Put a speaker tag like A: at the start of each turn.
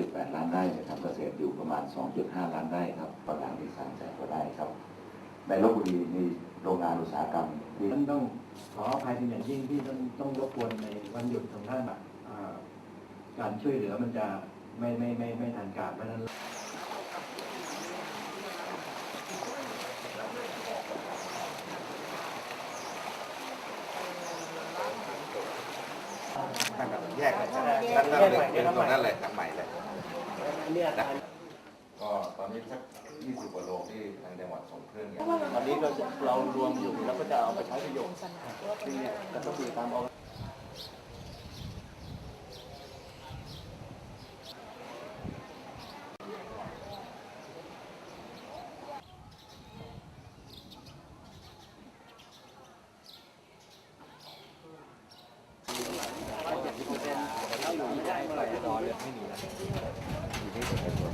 A: 3.8ล้านไร่นะครับเกษตรอยู่ประมาณ 2.5 ล้านไร่ครับประมาณที่3แสนกว่าไร่ครับ ในลบบุรีมีโรงงานอุตสาหกรรมที่
B: ท่านต้องขออภัยเป็นอย่างยิ่งที่ต้องต้องรบกวนในวันหยุดของท่านอะอ่าการช่วยเหลือมันจะไม่ไม่ไม่ไม่ทันการเพราะฉะ
C: นั้นแยกเลยนั่นนั่นเลยเป็นตรงนั้นเลยทำใหม่เลย เนี่ย
A: ก็ตอนนี้สัก20กว่าโรงที่ทางจังหวัดส่งเครื่องอย่าง
C: ตอนนี้เราจะเ
D: รารว
C: มอยู่
D: แ
C: ล้วก็จะเอา
D: ไปใช้ประโยชน์ซึ่เนี่ยก็ต้องมีตามเอา่ได้เมื่อไหร่จะนอนเลยไม่มีแล้
A: อยู่ที่ผมเป็ว